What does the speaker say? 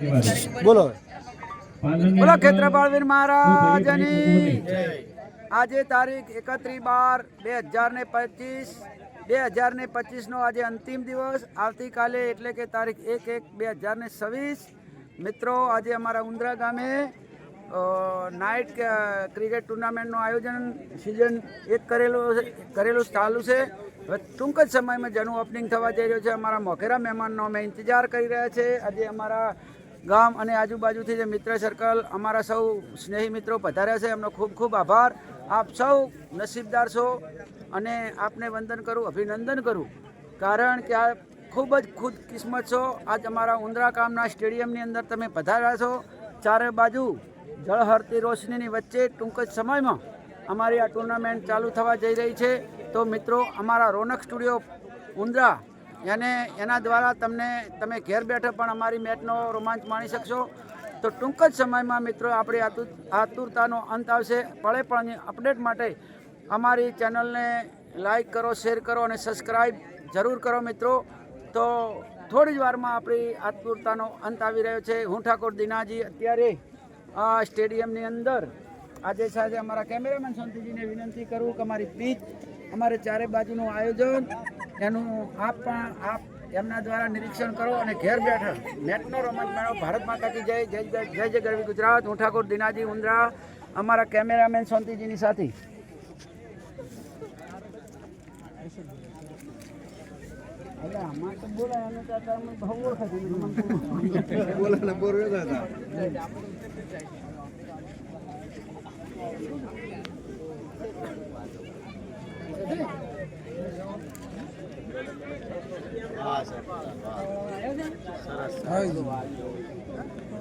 બોલો. બોલો ખેત્રપાળવીર મહારાજની આજે તારીખ એકત્રીસ બાર બે હજાર ને પચીસ બે હજાર ને પચીસનો આજે અંતિમ દિવસ. આવતીકાલે એટલે કે તારીખ એક એક બે હજાર ને છવ્વીસ. મિત્રો આજે અમારા ઉંદરા ગામે નાઇટ ક્રિકેટ ટુર્નામેન્ટનું આયોજન સિઝન એક કરેલું કરેલું ચાલુ છે. હવે ટૂંક જ સમયમાં જેનું ઓપનિંગ થવા જઈ રહ્યું છે અમારા મોખેરા મહેમાનનો અમે ઇંતજાર કરી રહ્યા છે. આજે અમારા ગામ અને આજુબાજુથી જે મિત્ર સર્કલ અમારા સૌ સ્નેહી મિત્રો પધાર્યા છે, એમનો ખૂબ ખૂબ આભાર. આપ સૌ નસીબદાર છો અને આપને વંદન કરું, અભિનંદન કરું. કારણ કે આ ખૂબ જ ખુદ કિસ્મત છો. આજ અમારા ઉંદરા ગામના સ્ટેડિયમની અંદર તમે પધાર્યા છો. ચારે બાજુ જળહરતી રોશનીની વચ્ચે ટૂંક જ સમયમાં અમારી આ ટુર્નામેન્ટ ચાલુ થવા જઈ રહી છે. તો મિત્રો, અમારા રોનક સ્ટુડિયો ઉંદરા એને, એના દ્વારા તમને, તમે ઘેર બેઠા પણ અમારી મેચનો રોમાંચ માણી શકશો. તો ટૂંક જ સમયમાં મિત્રો આપણી આતુ, આતુરતાનો અંત આવશે. પળે પળની અપડેટ માટે અમારી ચેનલને લાઈક કરો, શેર કરો અને સબસ્ક્રાઈબ જરૂર કરો મિત્રો. તો થોડી જ વારમાં આપણી આતુરતાનો અંત આવી રહ્યો છે. હું ઠાકોર દિનાજી અત્યારે આ સ્ટેડિયમની અંદર આજે સાંજે અમારા કેમેરામેન શાંતિજીને વિનંતી કરું કે અમારી પીચ, અમારે ચારે બાજુનું આયોજન એનું આપ પણ આપ એમના દ્વારા નિરીક્ષણ કરો અને ઘેર બેઠા નેટનો રમત મેળો ભારત માતાજી જય જય જય જય જય ગરવી ગુજરાત. હું ઠાકોર દિનાજી ઉંદરા અમારા કેમેરામેન શાંતિજીની સાથે. ઓળખાતી બોલો ને સરસ